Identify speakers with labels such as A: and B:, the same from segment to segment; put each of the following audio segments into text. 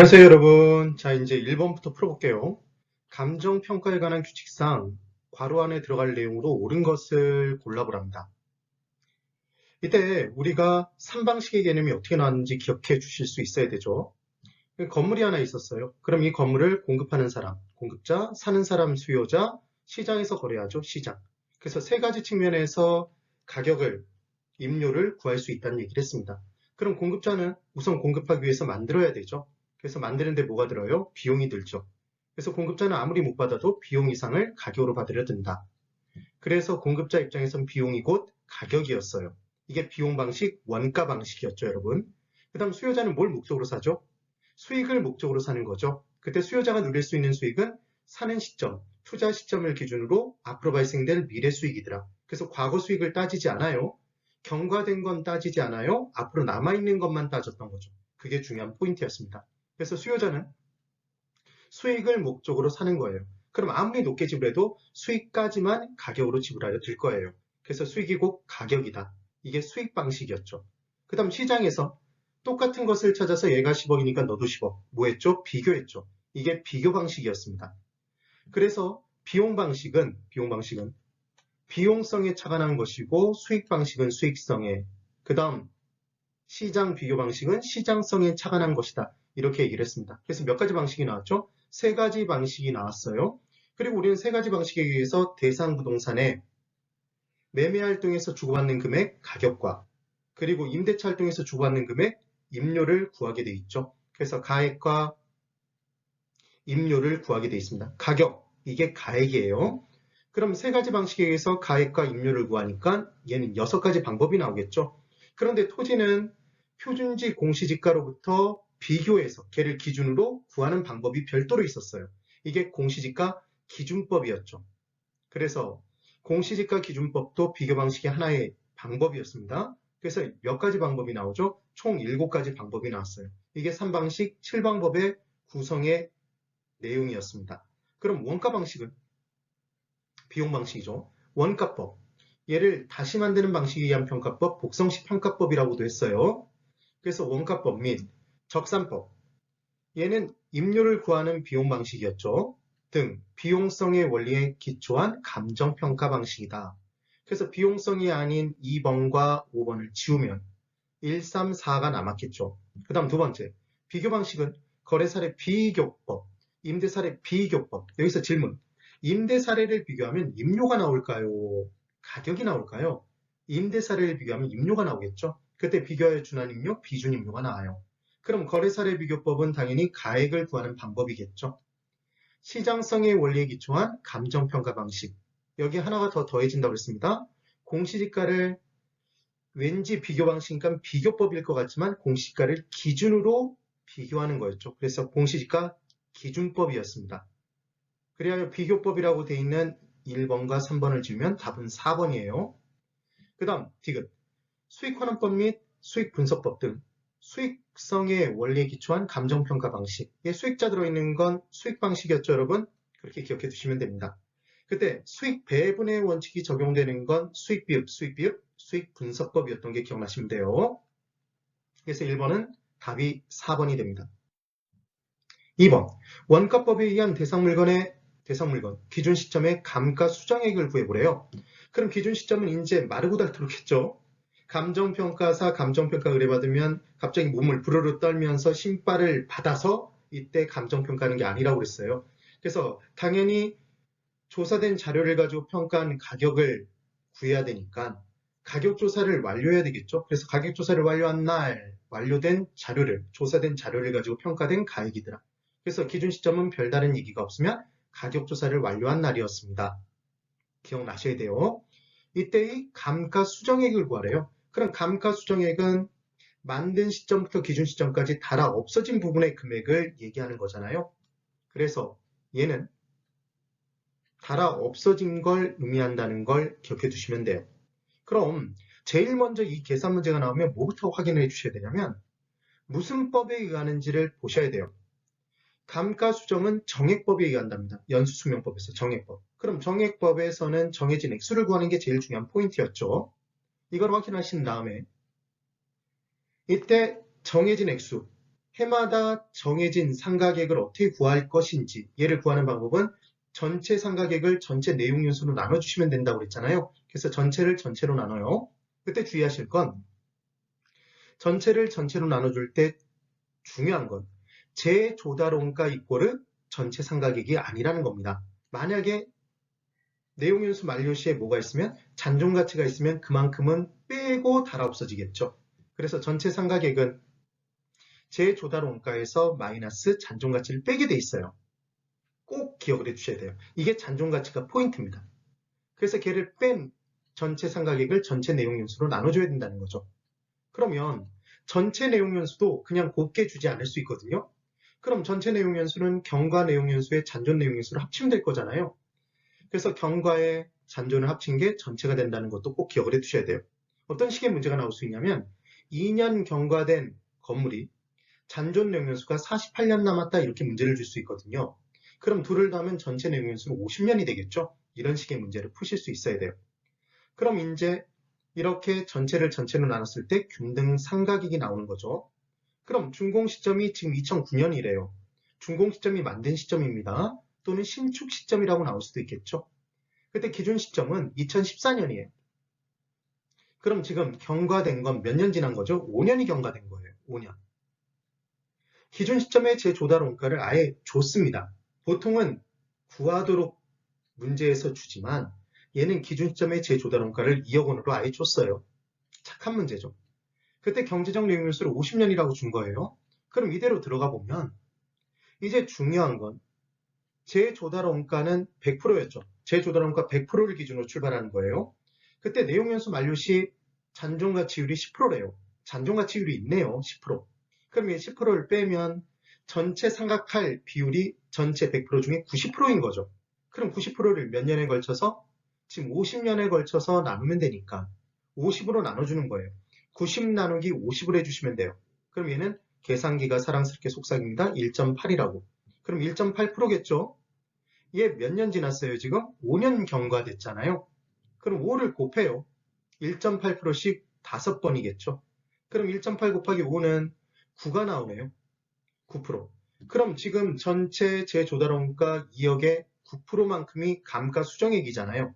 A: 안녕하세요 여러분. 자 이제 1번부터 풀어볼게요. 감정평가에 관한 규칙상 괄호 안에 들어갈 내용으로 옳은 것을 골라보랍니다. 이때 우리가 3방식의 개념이 어떻게 나왔는지 기억해 주실 수 있어야 되죠. 건물이 하나 있었어요. 그럼 이 건물을 공급하는 사람 공급자, 사는 사람, 수요자, 시장에서 거래하죠 시장. 그래서 세 가지 측면에서 가격을 임료를 구할 수 있다는 얘기를 했습니다. 그럼 공급자는 우선 공급하기 위해서 만들어야 되죠 그래서 만드는데 뭐가 들어요? 비용이 들죠. 그래서 공급자는 아무리 못 받아도 비용 이상을 가격으로 받으려 든다. 그래서 공급자 입장에선 비용이 곧 가격이었어요. 이게 비용 방식, 원가 방식이었죠, 여러분. 그 다음 수요자는 뭘 목적으로 사죠? 수익을 목적으로 사는 거죠. 그때 수요자가 누릴 수 있는 수익은 사는 시점, 투자 시점을 기준으로 앞으로 발생될 미래 수익이더라. 그래서 과거 수익을 따지지 않아요. 경과된 건 따지지 않아요. 앞으로 남아있는 것만 따졌던 거죠. 그게 중요한 포인트였습니다. 그래서 수요자는 수익을 목적으로 사는 거예요. 그럼 아무리 높게 지불해도 수익까지만 가격으로 지불하여 들 거예요. 그래서 수익이 곧 가격이다. 이게 수익 방식이었죠. 그 다음 시장에서 똑같은 것을 찾아서 얘가 10억이니까 너도 10억. 뭐 했죠? 비교했죠. 이게 비교 방식이었습니다. 그래서 비용 방식은 비용 방식은 비용성에 착안한 것이고 수익 방식은 수익성에 그 다음 시장 비교 방식은 시장성에 착안한 것이다. 이렇게 얘기를 했습니다. 그래서 몇 가지 방식이 나왔죠? 세 가지 방식이 나왔어요. 그리고 우리는 세 가지 방식에 의해서 대상 부동산의 매매 활동에서 주고받는 금액 가격과 그리고 임대차 활동에서 주고받는 금액 임료를 구하게 돼 있죠. 그래서 가액과 임료를 구하게 돼 있습니다. 가격 이게 가액이에요. 그럼 세 가지 방식에 의해서 가액과 임료를 구하니까 얘는 여섯 가지 방법이 나오겠죠. 그런데 토지는 표준지 공시지가로부터 비교해서 걔를 기준으로 구하는 방법이 별도로 있었어요. 이게 공시지가 기준법이었죠. 그래서 공시지가 기준법도 비교 방식의 하나의 방법이었습니다. 그래서 몇 가지 방법이 나오죠? 총 7가지 방법이 나왔어요. 이게 3방식 7방법의 구성의 내용이었습니다. 그럼 원가 방식은 비용 방식이죠. 원가법. 얘를 다시 만드는 방식에 의한 평가법, 복성식 평가법이라고도 했어요. 그래서 원가법 및 적산법. 얘는 임료를 구하는 비용 방식이었죠. 등 비용성의 원리에 기초한 감정평가 방식이다. 그래서 비용성이 아닌 2번과 5번을 지우면 1, 3, 4가 남았겠죠. 그 다음 두 번째, 비교 방식은 거래 사례 비교법, 임대 사례 비교법. 여기서 질문. 임대 사례를 비교하면 임료가 나올까요? 가격이 나올까요? 임대 사례를 비교하면 임료가 나오겠죠. 그때 비교하여 준한 임료, 비준 임료가 나와요. 그럼 거래사례 비교법은 당연히 가액을 구하는 방법이겠죠. 시장성의 원리에 기초한 감정평가 방식. 여기 하나가 더 더해진다고 했습니다. 공시지가를 왠지 비교 방식이니까 비교법일 것 같지만 공시지가를 기준으로 비교하는 거였죠. 그래서 공시지가 기준법이었습니다. 그래야 비교법이라고 되어 있는 1번과 3번을 지우면 답은 4번이에요. 그 다음 디귿 수익환원법 및 수익분석법 등 수익 성의 원리에 기초한 감정평가 방식. 예, 수익자 들어있는 건 수익 방식이었죠, 여러분? 그렇게 기억해 두시면 됩니다. 그때 수익 배분의 원칙이 적용되는 건 수익 비읍, 수익 비읍, 수익 분석법이었던 게 기억나시면 돼요. 그래서 1번은 답이 4번이 됩니다. 2번 원가법에 의한 대상 물건의 대상 물건 기준 시점의 감가 수정액을 구해보래요. 그럼 기준 시점은 이제 마르고 닳도록 했죠. 감정평가사 감정평가 의뢰받으면 갑자기 몸을 부르르 떨면서 신발을 받아서 이때 감정평가하는 게 아니라고 그랬어요. 그래서 당연히 조사된 자료를 가지고 평가한 가격을 구해야 되니까 가격 조사를 완료해야 되겠죠. 그래서 가격 조사를 완료한 날 완료된 자료를 조사된 자료를 가지고 평가된 가액이더라. 그래서 기준 시점은 별다른 얘기가 없으면 가격 조사를 완료한 날이었습니다. 기억나셔야 돼요. 이때의 감가 수정액을 구하래요. 그럼 감가수정액은 만든 시점부터 기준 시점까지 달아 없어진 부분의 금액을 얘기하는 거잖아요. 그래서 얘는 달아 없어진 걸 의미한다는 걸 기억해 두시면 돼요. 그럼 제일 먼저 이 계산 문제가 나오면 뭐부터 확인해 주셔야 되냐면 무슨 법에 의하는지를 보셔야 돼요. 감가수정은 정액법에 의한답니다. 연수수명법에서 정액법. 그럼 정액법에서는 정해진 액수를 구하는 게 제일 중요한 포인트였죠. 이걸 확인하신 다음에 이때 정해진 액수 해마다 정해진 상가객을 어떻게 구할 것인지 얘를 구하는 방법은 전체 상가객을 전체 내용 연수로 나눠주시면 된다고 그랬잖아요. 그래서 전체를 전체로 나눠요. 그때 주의하실 건 전체를 전체로 나눠줄 때 중요한 건 제조달원가 이꼴은 전체 상가객이 아니라는 겁니다. 만약에 내용 연수 만료 시에 뭐가 있으면 잔존 가치가 있으면 그만큼은 빼고 달아 없어지겠죠. 그래서 전체 상가객은 제 조달 원가에서 마이너스 잔존 가치를 빼게 돼 있어요. 꼭 기억을 해주셔야 돼요. 이게 잔존 가치가 포인트입니다. 그래서 걔를 뺀 전체 상가객을 전체 내용 연수로 나눠줘야 된다는 거죠. 그러면 전체 내용 연수도 그냥 곱게 주지 않을 수 있거든요. 그럼 전체 내용 연수는 경과 내용 연수에 잔존 내용 연수를 합치면 될 거잖아요. 그래서 경과에 잔존을 합친 게 전체가 된다는 것도 꼭 기억을 해 두셔야 돼요. 어떤 식의 문제가 나올 수 있냐면 2년 경과된 건물이 잔존 내용연수가 48년 남았다 이렇게 문제를 줄 수 있거든요. 그럼 둘을 더하면 전체 내용연수는 50년이 되겠죠? 이런 식의 문제를 푸실 수 있어야 돼요. 그럼 이제 이렇게 전체를 전체로 나눴을 때 균등 삼각익이 나오는 거죠. 그럼 준공 시점이 지금 2009년이래요. 준공 시점이 만든 시점입니다. 또는 신축 시점이라고 나올 수도 있겠죠. 그때 기준 시점은 2014년이에요. 그럼 지금 경과된 건 몇 년 지난 거죠? 5년이 경과된 거예요. 5년. 기준 시점에 제 조달 원가를 아예 줬습니다. 보통은 구하도록 문제에서 주지만 얘는 기준 시점에 제 조달 원가를 2억 원으로 아예 줬어요. 착한 문제죠. 그때 경제적 내용일수를 50년이라고 준 거예요. 그럼 이대로 들어가 보면 이제 중요한 건 제 조달 원가는 100%였죠. 제 조달 원가 100%를 기준으로 출발하는 거예요. 그때 내용 연수 만료 시 잔존 가치율이 10%래요. 잔존 가치율이 있네요. 10%. 그럼 이 10%를 빼면 전체 삼각할 비율이 전체 100% 중에 90%인 거죠. 그럼 90%를 몇 년에 걸쳐서 지금 50년에 걸쳐서 나누면 되니까 50으로 나눠주는 거예요. 90 나누기 50을 해주시면 돼요. 그럼 얘는 계산기가 사랑스럽게 속삭입니다. 1.8이라고. 그럼 1.8%겠죠? 얘몇년 지났어요, 지금? 5년 경과 됐잖아요. 그럼 5를 곱해요. 1.8%씩 5번이겠죠? 그럼 1.8 곱하기 5는 9가 나오네요. 9%. 그럼 지금 전체 재조달원가 2억의 9%만큼이 감가 수정액이잖아요.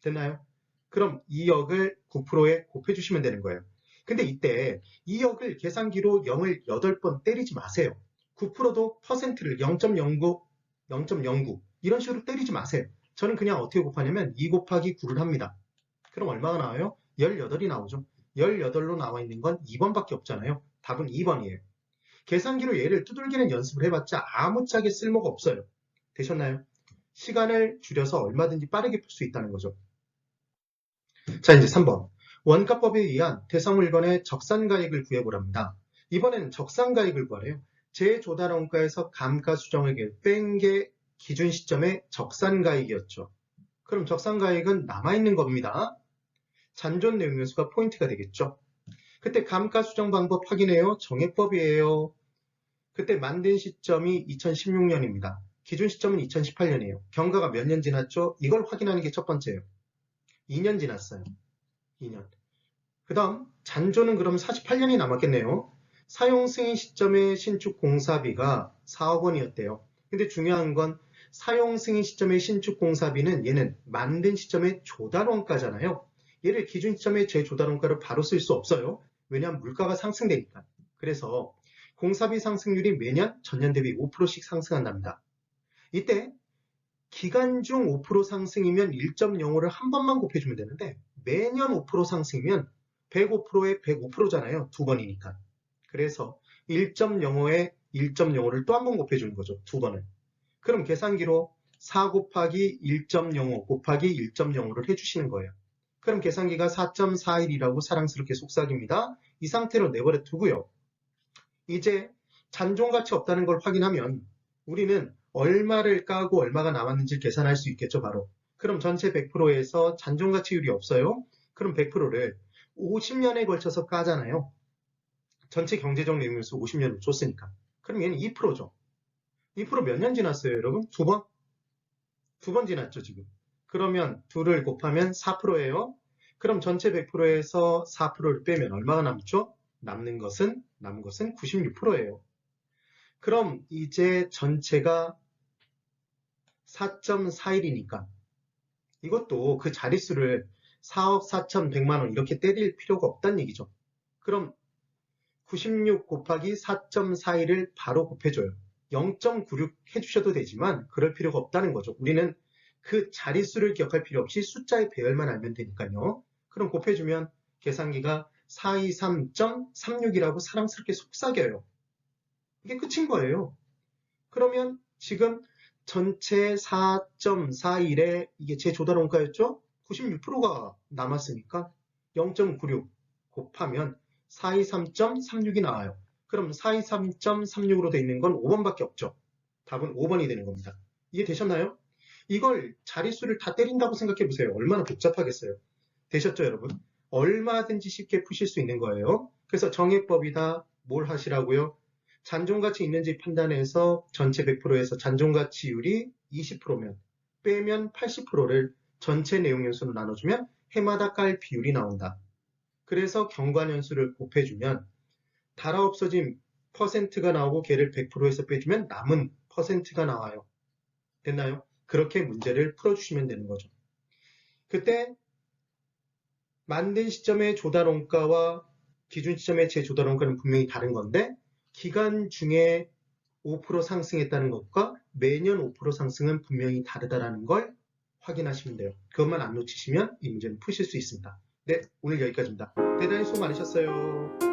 A: 됐나요? 그럼 2억을 9%에 곱해주시면 되는 거예요. 근데 이때 2억을 계산기로 0을 8번 때리지 마세요. 9%도 퍼센트를 0.09, 0.09 이런 식으로 때리지 마세요. 저는 그냥 어떻게 곱하냐면 2 곱하기 9를 합니다. 그럼 얼마가 나와요? 18이 나오죠. 18로 나와 있는 건 2번밖에 없잖아요. 답은 2번이에요. 계산기로 얘를 두들기는 연습을 해봤자 아무짝에 쓸모가 없어요. 되셨나요? 시간을 줄여서 얼마든지 빠르게 풀 수 있다는 거죠. 자 이제 3번 원가법에 의한 대상 물건의 적산가액을 구해보랍니다. 이번엔 적산가액을 구하래요. 제조달원가에서 감가수정액을 뺀 게 기준 시점의 적산가액이었죠. 그럼 적산가액은 남아있는 겁니다. 잔존 내용연수가 포인트가 되겠죠. 그때 감가수정 방법 확인해요. 정액법이에요. 그때 만든 시점이 2016년입니다. 기준 시점은 2018년이에요. 경과가 몇 년 지났죠? 이걸 확인하는 게 첫 번째예요. 2년 지났어요. 2년. 그 다음 잔존은 그럼 48년이 남았겠네요. 사용 승인 시점의 신축 공사비가 4억 원이었대요. 근데 중요한 건 사용 승인 시점의 신축 공사비는 얘는 만든 시점의 조달원가잖아요. 얘를 기준 시점의 재조달원가로 바로 쓸 수 없어요. 왜냐하면 물가가 상승되니까. 그래서 공사비 상승률이 매년 전년 대비 5%씩 상승한답니다. 이때 기간 중 5% 상승이면 1.05를 한 번만 곱해주면 되는데 매년 5% 상승이면 105%에 105%잖아요. 두 번이니까. 그래서 1.05에 1.05를 또 한 번 곱해주는 거죠. 두 번을. 그럼 계산기로 4 곱하기 1.05 곱하기 1.05를 해주시는 거예요. 그럼 계산기가 4.41이라고 사랑스럽게 속삭입니다. 이 상태로 내버려 두고요. 이제 잔존가치 없다는 걸 확인하면 우리는 얼마를 까고 얼마가 남았는지 계산할 수 있겠죠, 바로. 그럼 전체 100%에서 잔존가치율이 없어요. 그럼 100%를 50년에 걸쳐서 까잖아요. 전체 경제적 내용에서 50년을 줬으니까. 그럼 얘는 2%죠. 2%몇 년 지났어요, 여러분? 두 번? 두 번 지났죠, 지금. 그러면 둘을 곱하면 4%예요. 그럼 전체 100%에서 4%를 빼면 얼마가 남죠? 남는 것은 남은 것은 96%예요. 그럼 이제 전체가 4.41이니까 이것도 그 자릿수를 4억 4천100만 원 이렇게 때릴 필요가 없다는 얘기죠. 그럼 96 곱하기 4.41을 바로 곱해줘요. 0.96 해주셔도 되지만 그럴 필요가 없다는 거죠. 우리는 그 자릿수를 기억할 필요 없이 숫자의 배열만 알면 되니까요. 그럼 곱해주면 계산기가 423.36이라고 사랑스럽게 속삭여요. 이게 끝인 거예요. 그러면 지금 전체 4.41에 이게 제 조달 원가였죠? 96%가 남았으니까 0.96 곱하면 423.36이 나와요. 그럼 423.36으로 돼 있는 건 5번밖에 없죠. 답은 5번이 되는 겁니다. 이해 되셨나요? 이걸 자릿수를 다 때린다고 생각해 보세요. 얼마나 복잡하겠어요. 되셨죠, 여러분? 얼마든지 쉽게 푸실 수 있는 거예요. 그래서 정해법이다. 뭘 하시라고요? 잔존가치 있는지 판단해서 전체 100%에서 잔존가치율이 20%면 빼면 80%를 전체 내용연수로 나눠주면 해마다 깔 비율이 나온다. 그래서 경관연수를 곱해주면 달아 없어진 퍼센트가 나오고 걔를 100%에서 빼주면 남은 퍼센트가 나와요. 됐나요? 그렇게 문제를 풀어주시면 되는 거죠. 그때 만든 시점의 조달원가와 기준 시점의 재조달원가는 분명히 다른 건데 기간 중에 5% 상승했다는 것과 매년 5% 상승은 분명히 다르다라는 걸 확인하시면 돼요. 그것만 안 놓치시면 이 문제는 푸실 수 있습니다. 네, 오늘 여기까지입니다. 대단히 수고 많으셨어요.